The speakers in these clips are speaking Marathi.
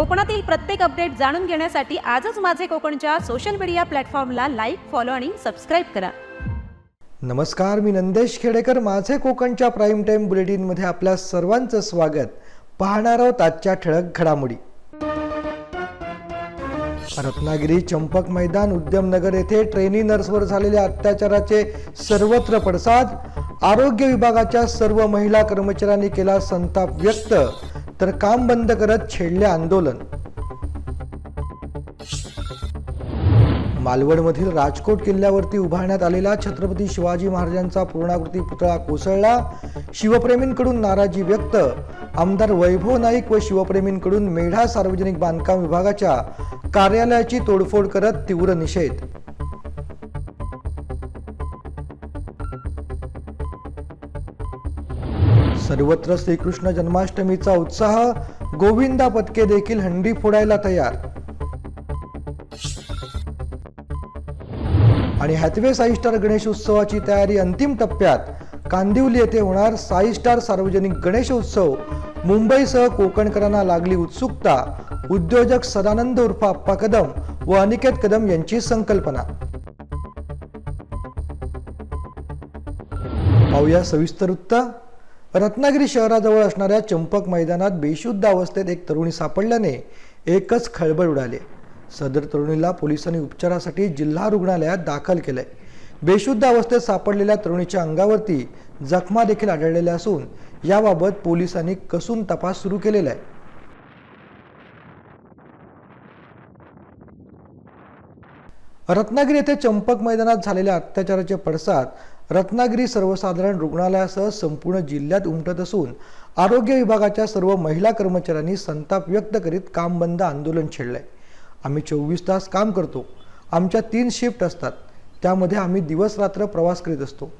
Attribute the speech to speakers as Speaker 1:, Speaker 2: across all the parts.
Speaker 1: कोकणातील प्रत्येक अपडेट जाणून घेण्यासाठी आजच माझे कोकणच्या सोशल मीडिया प्लॅटफॉर्मला लाईक फॉलो आणि सबस्क्राईब करा.
Speaker 2: नमस्कार मी नंदेश खेडेकर. माझे कोकणच्या प्राईम टाईम बुलेटिनमध्ये आपल्या सर्वांचं स्वागत. पाहणार आहोत आजच्या ठळक घडामोडी. रत्नागिरी चंपक मैदान उद्यमनगर येथे ट्रेनी नर्सवर झालेल्या अत्याचाराचे सर्वत्र पडसाद. आरोग्य विभागाच्या सर्व महिला कर्मचाऱ्यांनी केला संताप व्यक्त. तर काम बंद करत छेडले आंदोलन. मालवणमधील राजकोट किल्ल्यावरती उभारण्यात आलेला छत्रपती शिवाजी महाराजांचा पूर्णाकृती पुतळा कोसळला. शिवप्रेमींकडून नाराजी व्यक्त. आमदार वैभव नाईक व शिवप्रेमींकडून मेढा सार्वजनिक बांधकाम विभागाच्या कार्यालयाची तोडफोड करत तीव्र निषेध. सर्वत्र श्रीकृष्ण जन्माष्टमीचा उत्साह गोविंदा पत्के देखील हंडी फोडायला तयार. आणि हॅथवे साई स्टार गणेश उत्सवाची तयारी अंतिम टप्प्यात कांदिवली येथे होणार साई स्टार सार्वजनिक गणेश उत्सव. मुंबईसह कोकणकरांना लागली उत्सुकता उद्योजक सदानंद उर्फ आप्पा कदम व अनिकेत कदम यांची संकल्पना. पाहूया सविस्तर वृत्त. रत्नागिरी शहराजवळ असणाऱ्या चंपक मैदानात बेशुद्ध अवस्थेत एक तरुणी सापडल्याने एकच खळबळ उडाली. सदर तरुणीला पोलिसांनी उपचारासाठी जिल्हा रुग्णालयात दाखल केलंय. बेशुद्ध अवस्थेत सापडलेल्या तरुणीच्या अंगावरती जखमा देखील आढळलेल्या असून याबाबत पोलिसांनी कसून तपास सुरू केलेला आहे. रत्नागिरी येथे चंपक मैदानात झालेल्या अत्याचाराचे पडसाद रत्नागिरी सर्वसाधारण रुग्णालयासह संपूर्ण जिल्ह्यात उमटत असून आरोग्य विभागाच्या सर्व महिला कर्मचाऱ्यांनी संताप व्यक्त करीत काम बंद आंदोलन छेडलंय. आम्ही चोवीस तास काम करतो. आमच्या तीन शिफ्ट असतात. त्यामध्ये आम्ही दिवस रात्र प्रवास करीत असतो.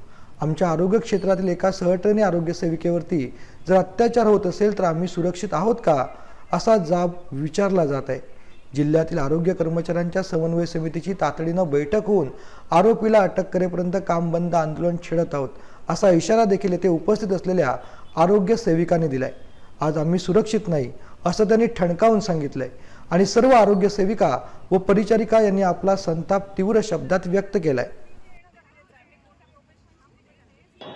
Speaker 2: आमच्या आरोग्य क्षेत्रातील एका सहटणी आरोग्य सेविकेवरती जर अत्याचार होत असेल तर आम्ही सुरक्षित आहोत का? असा जाब विचारला जात आहे. जिल्ह्यातील आरोग्य कर्मचाऱ्यांच्या समन्वय समितीची तातडीनं बैठक होऊन आरोपीला अटक करेपर्यंत काम बंद आंदोलन छेडत आहोत असा इशारा देखील येथे उपस्थित असलेल्या आरोग्य सेविकांनी दिलाय. आज आम्ही सुरक्षित नाही असं त्यांनी ठणकावून सांगितलंय. आणि सर्व आरोग्य सेविका व परिचारिका यांनी आपला संताप तीव्र शब्दात व्यक्त केलाय.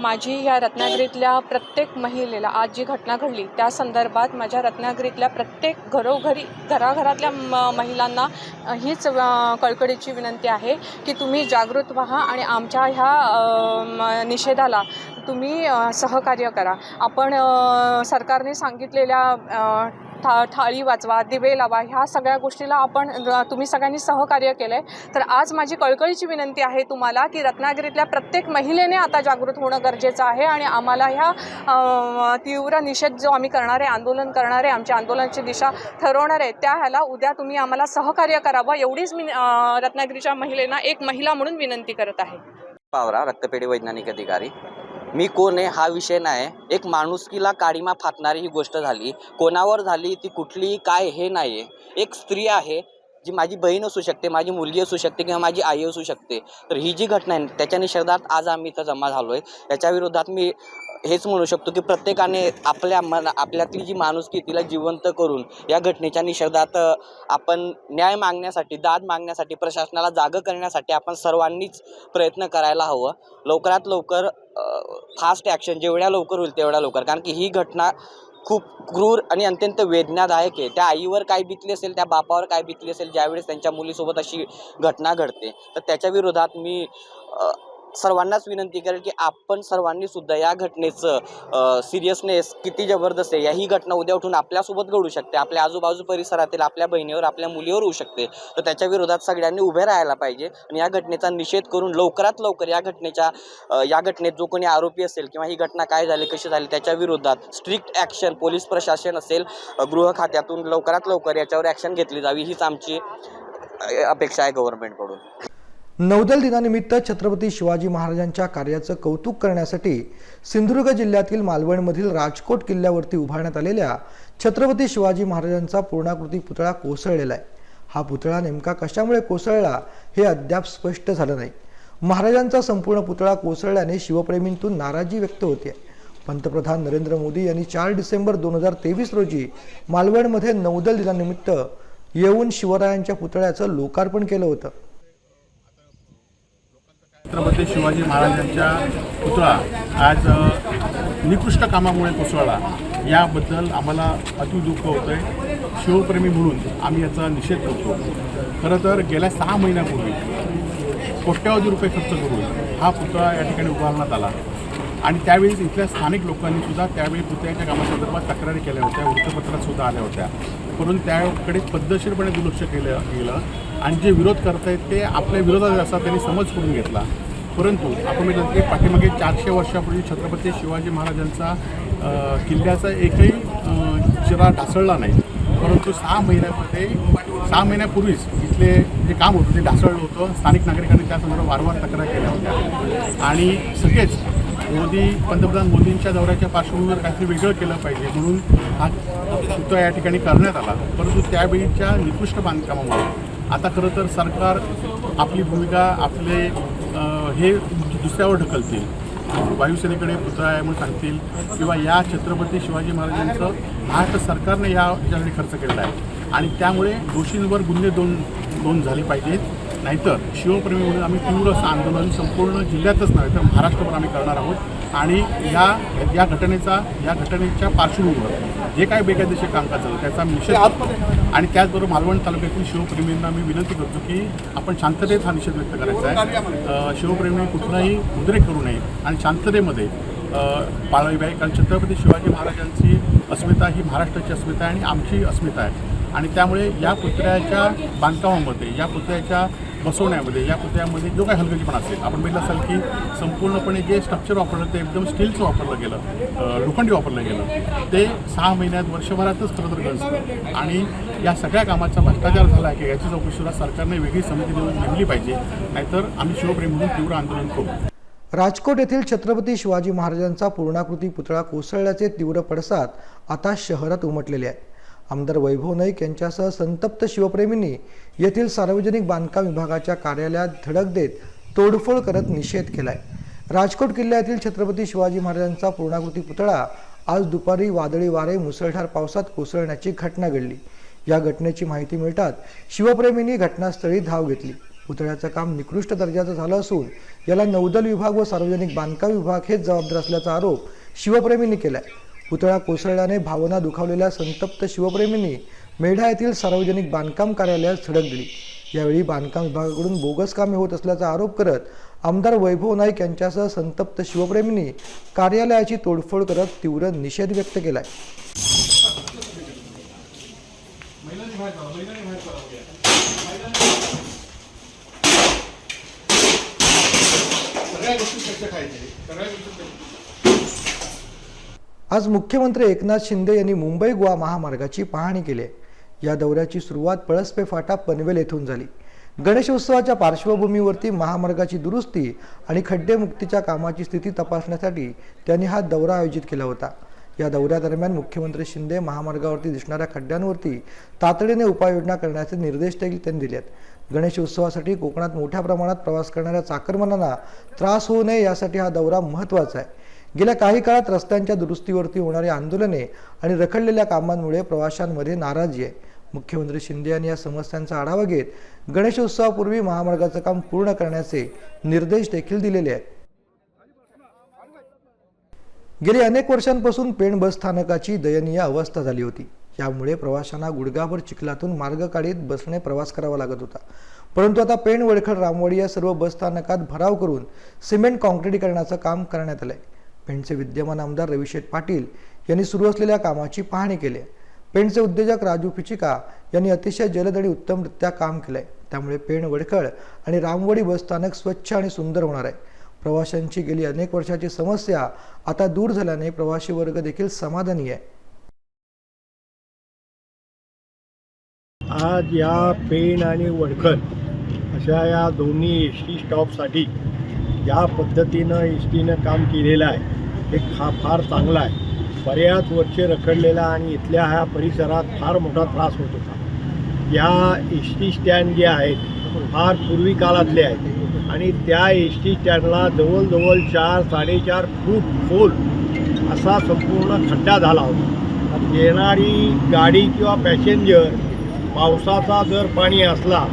Speaker 3: माझी या रत्नागिरीतल्या प्रत्येक महिलेला आज जी घटना घडली त्या संदर्भात माझ्या रत्नागिरीतल्या प्रत्येक घरोघरी घराघरातल्या म महिलांना हीच कळकळीची विनंती आहे की तुम्ही जागृत व्हा आणि आमच्या ह्या म, निषेधाला तुम्ही सहकार्य करा. आपण सरकारने सांगितलेल्या था थाळी वाचवा दिवे लावा ह्या सगळ्या गोष्टीला आपण तुम्ही सगळ्यांनी सहकार्य केलं आहे तर आज माझी कळकळीची विनंती आहे तुम्हाला की रत्नागिरीतल्या प्रत्येक महिलेने आता जागृत होणं गरजेचं आहे आणि आम्हाला ह्या तीव्र निषेध जो आम्ही करणार आहे आंदोलन करणार आहे आमच्या आंदोलनाची दिशा ठरवणार आहे त्या ह्याला उद्या तुम्ही आम्हाला सहकार्य करावं एवढीच मी रत्नागिरीच्या महिलेना एक महिला म्हणून विनंती करत आहे.
Speaker 4: पावरा रक्तपेढी वैज्ञानिक अधिकारी. मी कोण आहे हा विषय नाही एक माणुसकीला काळीमा फाटणारी ही गोष्ट झाली. कोणावर झाली ती कुठली काय हे नाही आहे एक स्त्री आहे जी माझी बहीण असू शकते माझी मुलगी असू शकते किंवा माझी आई असू शकते. तर ही जी घटना आहे त्याच्या निषेधात आज आम्ही इथं जमा झालो आहे याच्या विरोधात मी हेच म्हणू शकतो की प्रत्येकाने आपल्या मन आपल्यातली जी माणुसकी तिला जिवंत करून या घटनेच्या निषेधात आपण न्याय मागण्यासाठी दाद मागण्यासाठी प्रशासनाला जागं करण्यासाठी आपण सर्वांनीच प्रयत्न करायला हवं. लवकरात लवकर फास्ट ॲक्शन जेवढ्या लवकर होईल तेवढ्या लवकर. कारण की ही घटना खूप क्रूर आणि अत्यंत वेदनादायक आहे. त्या आईवर काय बितली असेल त्या बापावर काय बितली असेल ज्यावेळेस त्यांच्या मुलीसोबत अशी घटना घडते. तर त्याच्या विरोधात मी सर्वांनाच विनंती करेल की आपण सर्वांनी सुद्धा या घटनेचं सिरियसनेस किती जबरदस्त आहे या ही घटना उद्या उठून आपल्यासोबत घडू शकते. आपल्या आजूबाजू परिसरातील आपल्या बहिणीवर आपल्या मुलीवर होऊ शकते. तर त्याच्या विरोधात सगळ्यांनी उभे राहायला पाहिजे आणि या घटनेचा निषेध करून लवकरात लवकर या घटनेच्या या घटनेत जो कोणी आरोपी असेल किंवा ही घटना काय झाली कशी झाली त्याच्या विरोधात स्ट्रिक्ट ॲक्शन पोलीस प्रशासन असेल गृह खात्यातून लवकरात लवकर याच्यावर ॲक्शन घेतली जावी हीच आमची अपेक्षा आहे गव्हर्नमेंटकडून
Speaker 2: नौदल दिनानिमित्त छत्रपती शिवाजी महाराजांच्या कार्याचं कौतुक करण्यासाठी सिंधुदुर्ग जिल्ह्यातील मालवणमधील राजकोट किल्ल्यावरती उभारण्यात आलेल्या छत्रपती शिवाजी महाराजांचा पूर्णाकृती पुतळा कोसळलेला आहे. हा पुतळा नेमका कशामुळे कोसळला हे अद्याप स्पष्ट झालं नाही. महाराजांचा संपूर्ण पुतळा कोसळल्याने शिवप्रेमींतून नाराजी व्यक्त होते. पंतप्रधान नरेंद्र मोदी यांनी चार डिसेंबर दोन हजार तेवीस रोजी मालवणमध्ये नौदल दिनानिमित्त येऊन शिवरायांच्या पुतळ्याचं लोकार्पण केलं होतं.
Speaker 5: छत्रपती शिवाजी महाराजांच्या पुतळा आज निकृष्ट कामामुळे कोसळला. याबद्दल आम्हाला अति दुःख होतं आहे शिवप्रेमी म्हणून आम्ही याचा निषेध करतो. खरं तर गेल्या सहा महिन्यापूर्वी कोट्यावधी रुपये खर्च करून हा पुतळा या ठिकाणी उभारण्यात आला. आणि त्यावेळी इथल्या स्थानिक लोकांनी सुद्धा त्यावेळी पुतळ्याच्या कामासंदर्भात तक्रारी केल्या होत्या वृत्तपत्रात सुद्धा आल्या होत्या. परंतु त्याकडे पद्धतशीरपणे दुर्लक्ष केलं गेलं. आणि जे विरोध करतायत ते आपल्या विरोधात असा त्यांनी समज करून घेतला. परंतु आपण म्हटलं की पाठीमागे चारशे वर्षापूर्वी छत्रपती शिवाजी महाराजांचा किल्ल्याचा एकही अ, चिरा ढासळला नाही. परंतु सहा महिन्यामध्ये सहा महिन्यापूर्वीच इथले जे काम होतं ते ढासळलं होतं. स्थानिक नागरिकांनी त्या संदर्भात वारंवार तक्रार केल्या होत्या. आणि सगळेच मोदी पंतप्रधान मोदींच्या दौऱ्याच्या पार्श्वभूमीवर काहीतरी वेगळं केलं पाहिजे म्हणून हा पुतळा या ठिकाणी करण्यात आला. परंतु त्यावेळीच्या निकृष्ट बांधकामामुळे आता खरं तर सरकार आपली भूमिका आपले हे दुसऱ्यावर ढकलतील. वायुसेनेकडे पुतळा आहे म्हणून सांगतील. किंवा या छत्रपती शिवाजी महाराजांचं महाराष्ट्र सरकारने या याच्यासाठी खर्च केलेला आहे. आणि त्यामुळे दोषींवर गुन्हे दोन दोन झाले पाहिजेत. नाहीतर शिवप्रेमी म्हणून आम्ही तीव्र असं आंदोलन संपूर्ण जिल्ह्यातच नव्हे तर महाराष्ट्रभर आम्ही करणार आहोत. आणि या या घटनेचा या घटनेच्या पार्श्वभूमीवर जे काही बेकायदेशीर कामकाज झालं त्याचा निषेध आणि त्याचबरोबर मालवण तालुक्यातील शिवप्रेमींना मी विनंती करतो की आपण शांततेत हा निषेध व्यक्त करायचा आहे. शिवप्रेमी कुठलाही उद्रेक करू नये आणि शांततेमध्ये अ, कारण छत्रपती शिवाजी महाराजांची अस्मिता ही महाराष्ट्राची अस्मिता आहे आणि आमची अस्मिता आहे. आणि त्यामुळे या पुतळ्याच्या बांधकामामध्ये या पुतळ्याच्या बसवण्यामध्ये या पुतळ्यामध्ये जो काही हलगर्जीपणा असेल आपण बघितलं असाल की संपूर्णपणे जे स्ट्रक्चर वापरलं ते एकदम स्टीलचं वापरलं गेलं लोखंडी वापरलं गेलं ते सहा महिन्यात वर्षभरातच खरं तर गरजतं आणि या सगळ्या कामाचा भ्रष्टाचार झाला आहे की याची चौकशीला सरकारने वेगळी समिती देऊन नेमली पाहिजे नाहीतर आम्ही शिवप्रेम म्हणून तीव्र आंदोलन करू.
Speaker 2: राजकोट येथील छत्रपती शिवाजी महाराजांचा पूर्णाकृती पुतळा कोसळल्याचे तीव्र पडसाद आता शहरात उमटलेले आहे आमदार वैभव नाईक यांच्यासह संतप्त शिवप्रेमींनी येथील सार्वजनिक बांधकाम विभागाच्या कार्यालयात धडक देत तोडफोड करत निषेध केलाय. राजकोट किल्ल्यातील छत्रपती शिवाजी महाराजांचा पूर्णाकृती पुतळा आज दुपारी वादळी वारे मुसळधार पावसात कोसळण्याची घटना घडली. या घटनेची माहिती मिळताच शिवप्रेमींनी घटनास्थळी धाव घेतली. पुतळ्याचं काम निकृष्ट दर्जाचं झालं असून याला नौदल विभाग व सार्वजनिक बांधकाम विभाग हेच जबाबदार असल्याचा आरोप शिवप्रेमींनी केलाय. पुतळा कोसळल्याने भावना दुखावलेल्या संतप्त शिवप्रेमींनी मेढा येथील सार्वजनिक बांधकाम कार्यालयात धडक दिली. यावेळी बांधकाम विभागाकडून बोगस कामे होत असल्याचा आरोप करत आमदार वैभव नाईक यांच्यासह संतप्त शिवप्रेमींनी कार्यालयाची तोडफोड करत तीव्र निषेध व्यक्त केलाय. आज मुख्यमंत्री एकनाथ शिंदे यांनी मुंबई गोवा महामार्गाची पाहणी केली. आहे या दौऱ्याची सुरुवात पळसपे फाटा पनवेल येथून झाली. गणेशोत्सवाच्या पार्श्वभूमीवरती महामार्गाची दुरुस्ती आणि खड्डेमुक्तीच्या कामाची स्थिती तपासण्यासाठी त्यांनी हा दौरा आयोजित केला होता. या दौऱ्यादरम्यान मुख्यमंत्री शिंदे महामार्गावरती दिसणाऱ्या खड्ड्यांवरती तातडीने उपाययोजना करण्याचे निर्देश देखील त्यांनी दिले आहेत. गणेशोत्सवासाठी कोकणात मोठ्या प्रमाणात प्रवास करणाऱ्या चाकरमानांना त्रास होऊ नये यासाठी हा दौरा महत्त्वाचा आहे. गेल्या काही काळात रस्त्यांच्या दुरुस्तीवरती होणारी आंदोलने आणि रखडलेल्या कामांमुळे प्रवाशांमध्ये नाराजी आहे. मुख्यमंत्री शिंदे यांनी या समस्यांचा आढावा घेत गणेशोत्सवापूर्वी महामार्गाचं काम पूर्ण करण्याचे निर्देश देखील दिलेले आहेत. गेली अनेक वर्षांपासून पेण बस स्थानकाची दयनीय अवस्था झाली होती. यामुळे प्रवाशांना गुडगाभर चिखलातून मार्ग काढीत बसने प्रवास करावा लागत होता. परंतु आता पेण वडखड रामवाडी या सर्व बसस्थानकात भराव करून सिमेंट काँक्रिटीकरणाचं काम करण्यात आलं आहे पेणचे विद्यमान आमदार रविशेठ पाटील यांनी सुरू असलेल्या कामाची पाहणी केली. आहे पेणचे उद्योजक राजू पिचिका यांनी अतिशय जलद आणि उत्तमरित्या काम केलंय. त्यामुळे पेण वडखळ आणि रामवडी बस स्थानक स्वच्छ आणि सुंदर होणार आहे. प्रवाशांची गेली अनेक वर्षाची समस्या आता दूर झाल्याने प्रवासी वर्ग देखील समाधानी आहे.
Speaker 6: आज या पेण आणि वडखळ अशा या दोन्ही एस टी स्टॉपसाठी ज्या पद्धतीनं एस टीनं काम केलेलं आहे. हे खा फार चांगलं आहे. बऱ्याच वर्षे रखडलेला आणि इथल्या ह्या परिसरात फार मोठा त्रास होत होता. या एस टी स्टँड जे आहेत फार पूर्वी काळातले आहेत. आणि त्या एस टी स्टँडला जवळजवळ चार साडेचार फूट खोल असा संपूर्ण खड्डा झाला होता. येणारी गाडी किंवा पॅसेंजर पावसाचा जर पाणी असला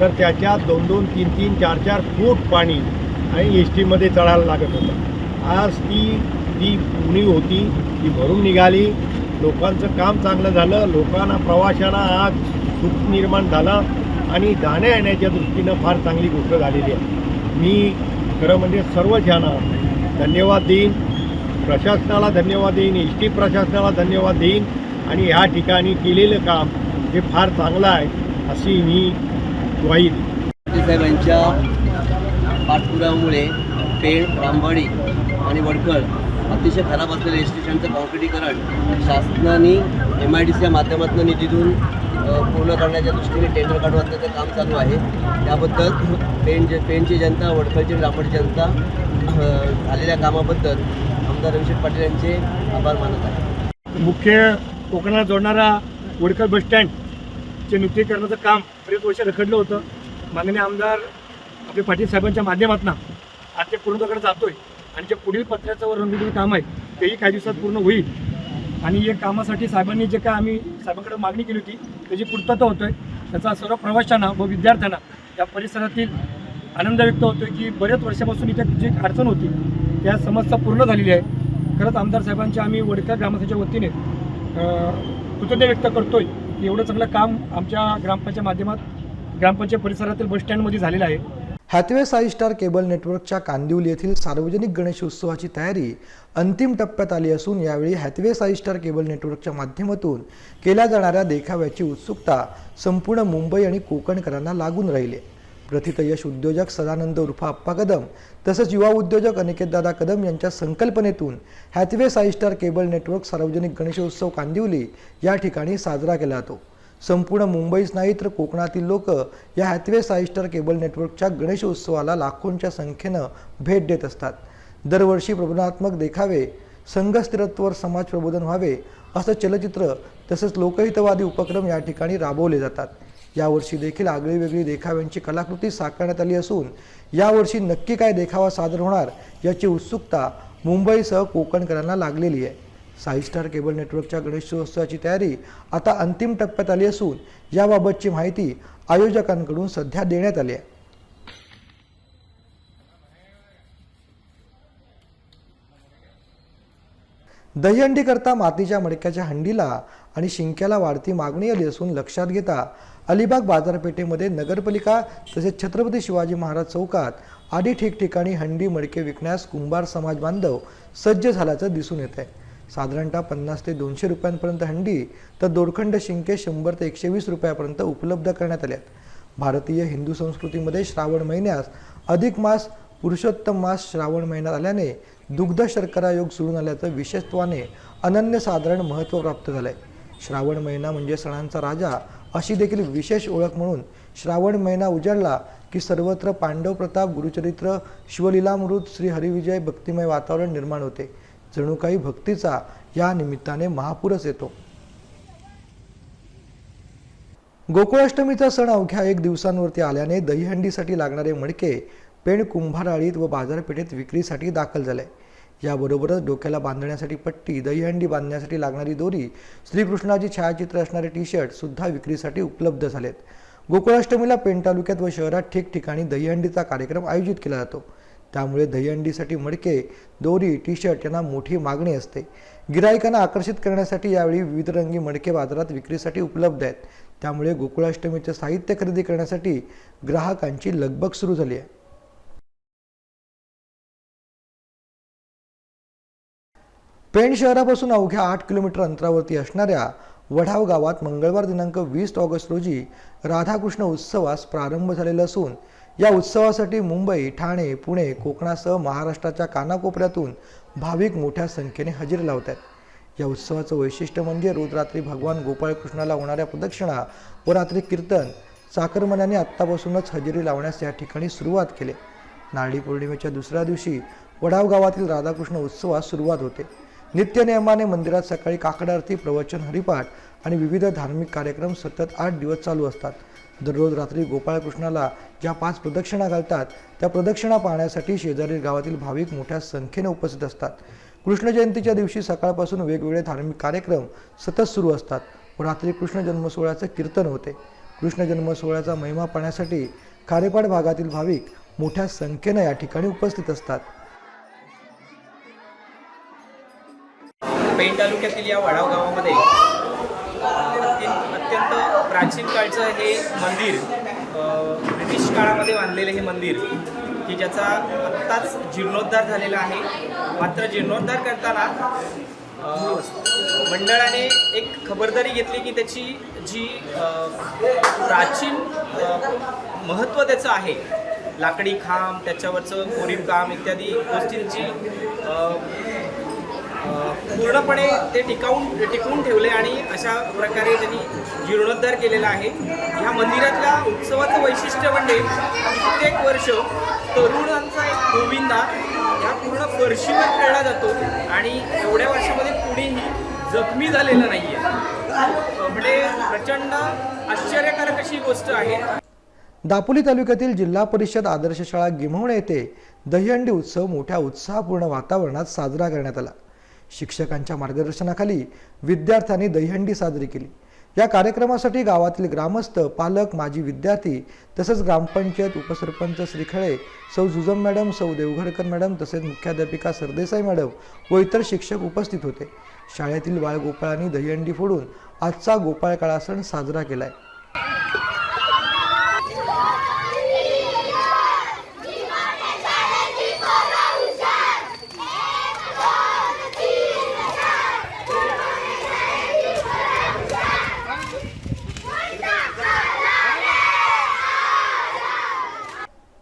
Speaker 6: तर त्याच्यात दोन दोन तीन तीन चार चार फूट पाणी आणि एस टीमध्ये चढायला लागत होतं. आज ती जी उणीव होती ती भरून निघाली. लोकांचं काम चांगलं झालं. लोकांना प्रवाशांना आज सुख निर्माण झालं आणि जाण्या येण्याच्या दृष्टीनं फार चांगली गोष्ट झालेली आहे. मी खरं म्हणजे सर्व ज्यांना धन्यवाद देईन. प्रशासनाला धन्यवाद देईन. एस टी प्रशासनाला धन्यवाद देईन. आणि ह्या ठिकाणी केलेलं काम हे फार चांगलं आहे अशी मी ग्वाही देईन
Speaker 7: साहेबांच्या पाठपुरामुळे पेण रामवाडी आणि वडखळ अतिशय खराब असलेलं स्टेशनचं कॉन्क्रिटीकरण शासनाने एम आय डी सीच्या माध्यमातून निधीतून पूर्ण करण्याच्या दृष्टीने टेंडर काढून असल्याचं काम चालू आहे त्याबद्दल पेण जे पेणची जनता वडखळची आणि रामवाडी जनता झालेल्या कामाबद्दल आमदार रविशेठ पाटील यांचे आभार मानत आहे
Speaker 6: मुख्य कोकणाला जोडणारा वडकर बसस्टँडचे नुकतीकरणाचं काम बरेच वर्ष रखडलं होतं. माननीय आमदार आपल्या पाटील साहेबांच्या माध्यमातून आज ते जातो जातोय आणि जे पुढील पत्र्याचं व रंगीचं काम आहे तेही काही दिवसात पूर्ण होईल. आणि या कामासाठी साहेबांनी जे काय आम्ही साहेबांकडे मागणी केली होती त्याची पूर्तता होतोय. त्याचा सर्व प्रवाशांना व विद्यार्थ्यांना या परिसरातील आनंद व्यक्त होतोय की बऱ्याच वर्षापासून इथे जी अडचण होती त्या समस्या पूर्ण झालेली आहे खरंच आमदार साहेबांच्या आम्ही वडकर ग्रामस्थांच्या वतीने कृतज्ञ व्यक्त करतोय की एवढं चांगलं काम आमच्या ग्रामपंचायत माध्यमात ग्रामपंचायत परिसरातील बसस्टँडमध्ये झालेलं आहे.
Speaker 2: हॅथवे साई स्टार केबल नेटवर्कच्या कांदिवली येथील सार्वजनिक गणेशोत्सवाची तयारी अंतिम टप्प्यात आली असून यावेळी हॅथवे साई स्टार केबल नेटवर्कच्या माध्यमातून केल्या जाणाऱ्या देखाव्याची उत्सुकता संपूर्ण मुंबई आणि कोकणकरांना लागून राहिली. प्रथितयश उद्योजक सदानंद उर्फा अप्पा कदम तसंच युवा उद्योजक अनिकेतदादा कदम यांच्या संकल्पनेतून Hathway Sai Star cable network सार्वजनिक गणेशोत्सव कांदिवली या ठिकाणी साजरा केला जातो. संपूर्ण मुंबईच नाही तर कोकणातील लोक या हॅथवे साईस्टार केबल नेटवर्कच्या गणेश उत्सवाला लाखोंच्या संख्येनं भेट देत असतात. दरवर्षी प्रबोधनात्मक देखावे संघस्थिरत्वावर समाज प्रबोधन व्हावे असं चलचित्र तसंच लोकहितवादी उपक्रम या ठिकाणी राबवले जातात. यावर्षी देखील आगळी वेगळी देखाव्यांची कलाकृती साकारण्यात आली असून यावर्षी नक्की काय देखावा सादर होणार याची उत्सुकता मुंबईसह कोकणकरांना लागलेली आहे. साई स्टार केबल नेटवर्कच्या गणेशोत्सवाची तयारी आता अंतिम टप्प्यात आली असून याबाबतची माहिती आयोजकांकडून सध्या देण्यात आली आहे. दहीहंडीकरता मातीच्या मडक्याच्या हंडीला आणि शिंक्याला वाढती मागणी आली असून लक्षात घेता अलिबाग बाजारपेठेमध्ये नगरपालिका तसेच छत्रपती शिवाजी महाराज चौकात आधी ठिकठिकाणी हंडी मडके विकण्यास कुंभार समाज बांधव सज्ज झाल्याचं दिसून येत आहे साधारणतः पन्नास ते दोनशे रुपयांपर्यंत हंडी तर दोडखंड शिंके शंभर ते एकशे वीस रुपयापर्यंत उपलब्ध करण्यात आल्यात भारतीय हिंदू संस्कृतीमध्ये श्रावण महिन्यास अधिक मास पुरुषोत्तम मास श्रावण महिन्यात आल्याने दुग्ध शर्करा योग सुरून आल्याचं विशेषत्वाने अनन्यसाधारण महत्त्व प्राप्त झालंय. श्रावण महिना म्हणजे सणांचा राजा अशी देखील विशेष ओळख म्हणून श्रावण महिना उजाडला की सर्वत्र पांडव प्रताप गुरुचरित्र शिवलीलामृत श्री हरिविजय भक्तिमय वातावरण निर्माण होते. जणू काही भक्तीचा या निमित्ताने महापूरच येतो. गोकुळाष्टमीचा सण अवघ्या एक दिवसांवरती आल्याने दहीहंडीसाठी लागणारे मडके पेण कुंभाराळीत व बाजारपेठेत विक्रीसाठी दाखल झाले. याबरोबरच डोक्याला बांधण्यासाठी पट्टी दहीहंडी बांधण्यासाठी लागणारी दोरी श्रीकृष्णाची छायाचित्र असणारे टी शर्ट सुद्धा विक्रीसाठी उपलब्ध झालेत. गोकुळाष्टमीला पेण तालुक्यात व शहरात ठिकठिकाणी दहीहंडीचा कार्यक्रम आयोजित केला जातो. त्यामुळे दहीहंडीसाठी मडके दोरी टी शर्ट यांना मोठी मागणी असते. गिरायकांना आकर्षित करण्यासाठी यावेळी विविध रंगी मडके बाजारात विक्रीसाठी उपलब्ध आहेत. त्यामुळे गोकुळाष्टमीचे साहित्य खरेदी करण्यासाठी ग्राहकांची लगबग सुरू झाली आहे. पेण शहरापासून अवघ्या आठ किलोमीटर अंतरावरती असणाऱ्या वढाव गावात मंगळवार दिनांक वीस ऑगस्ट रोजी राधाकृष्ण उत्सवास प्रारंभ झालेला असून या उत्सवासाठी मुंबई ठाणे पुणे कोकणासह महाराष्ट्राच्या कानाकोपऱ्यातून भाविक मोठ्या संख्येने हजेरी लावत आहेत या उत्सवाचं वैशिष्ट्य म्हणजे रोज रात्री भगवान गोपाळकृष्णाला होणाऱ्या प्रदक्षिणा व रात्री कीर्तन चाकरमन्याने आत्तापासूनच हजेरी लावण्यास या ठिकाणी सुरुवात केली. नारळी पौर्णिमेच्या दुसऱ्या दिवशी वडाव गावातील राधाकृष्ण उत्सवास सुरुवात होते. नित्यनियमाने मंदिरात सकाळी काकड आरती प्रवचन हरिपाठ आणि विविध धार्मिक कार्यक्रम सतत आठ दिवस चालू असतात. दररोज रात्री गोपाळकृष्णाला ज्या पाच प्रदक्षिणा घालतात त्या प्रदक्षिणा पाहण्यासाठी शेजारील गावातील भाविक मोठ्या संख्येने उपस्थित असतात. कृष्ण जयंतीच्या दिवशी सकाळपासून वेगवेगळे धार्मिक कार्यक्रम सतत सुरू असतात. व रात्री कृष्ण जन्म सोहळ्याचं कीर्तन होते. कृष्ण जन्म सोहळ्याचा महिमा पाहण्यासाठी खारेपाड भागातील भाविक मोठ्या संख्येनं या ठिकाणी उपस्थित असतात.
Speaker 8: पेण तालुक्यातील या वाडाव गावामध्ये अत्यंत प्राचीन काळचं हे मंदिर ब्रिटिश काळामध्ये बांधलेलं हे मंदिर की ज्याचा आत्ताच जीर्णोद्धार झालेला आहे. मात्र जीर्णोद्धार करताना मंडळाने एक खबरदारी घेतली की त्याची जी प्राचीन महत्त्व त्याचं आहे. लाकडी खांब त्याच्यावरचं कोरीव काम इत्यादी गोष्टींची पूर्णपणे ते टिकावून टिकवून ठेवले आणि अशा प्रकारे त्यांनी जीर्णोद्धार केलेला आहे. ह्या मंदिरातल्या उत्सवाचं वैशिष्ट्य म्हणजे प्रत्येक वर्ष तरुणांचा एक गोविंदा ह्या पूर्ण फरशीवर खेळला जातो आणि एवढ्या वर्षामध्ये कुणीही जखमी झालेलं नाही आहे म्हणजे प्रचंड आश्चर्यकारक अशी गोष्ट आहे.
Speaker 2: दापोली तालुक्यातील जिल्हा परिषद आदर्श शाळा गिम्हवणे येथे दहीहंडी उत्सव मोठ्या उत्साहपूर्ण वातावरणात साजरा करण्यात आला. शिक्षकांच्या मार्गदर्शनाखाली विद्यार्थ्यांनी दहीहंडी साजरी केली. या कार्यक्रमासाठी गावातील ग्रामस्थ पालक माजी विद्यार्थी तसेच ग्रामपंचायत उपसरपंच श्रीखळे सौ जुजम मॅडम सौ देवघरकर मॅडम तसेच मुख्याध्यापिका सरदेसाई मॅडम व इतर शिक्षक उपस्थित होते. शाळेतील बाळगोपाळांनी दहीहंडी फोडून आजचा गोपाळ काळा सण साजरा केलाय.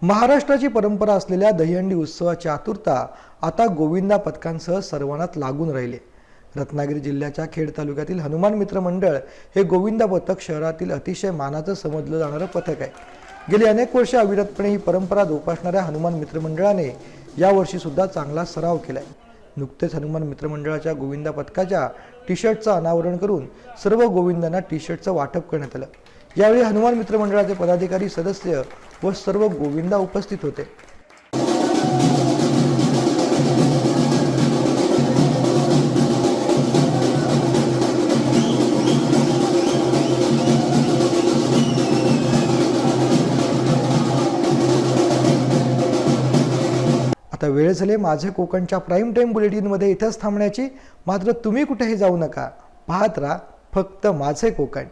Speaker 2: महाराष्ट्राची परंपरा असलेल्या दहीहंडी उत्सवाची आतुरता आता गोविंदा पथकांसह सर्वांनाच लागून राहिले. रत्नागिरी जिल्ह्याच्या खेड तालुक्यातील हनुमान मित्र मंडळ हे गोविंदा पथक शहरातील अतिशय मानाचं समजलं जाणारं पथक आहे. गेली अनेक वर्षे अविरतपणे ही परंपरा जोपासणाऱ्या हनुमान मित्र मंडळाने यावर्षी सुद्धा चांगला सराव केलाय. नुकतेच हनुमान मित्र मंडळाच्या गोविंदा पथकाच्या टी शर्टचं अनावरण करून सर्व गोविंदांना टी शर्टचं वाटप करण्यात आलं. यावेळी हनुमान मित्र मंडळाचे पदाधिकारी सदस्य व सर्व गोविंदा उपस्थित होते. आता वेळ झाले माझे कोकणच्या प्राईम टाईम बुलेटिनमध्ये इथंच थांबण्याची. मात्र तुम्ही कुठेही जाऊ नका. पाहत राहा फक्त माझे कोकण.